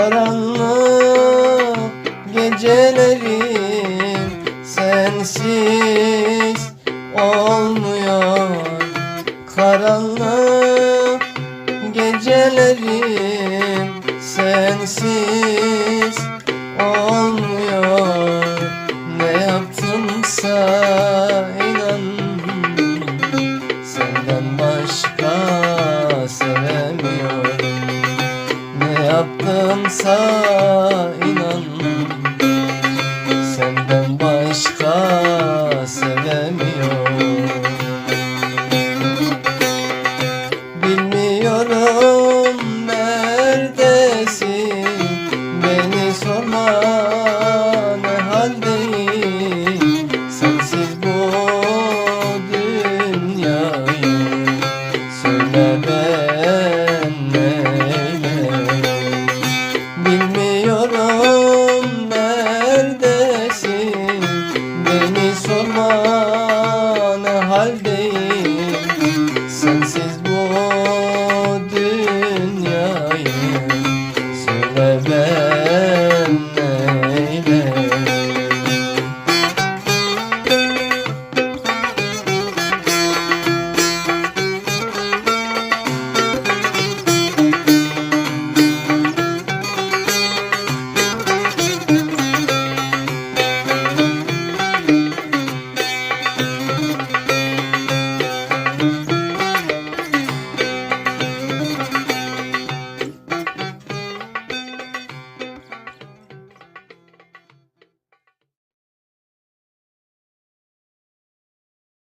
karanlık gecelerim sensiz olmuyor. Karanlık gecelerim sensiz inansa inan.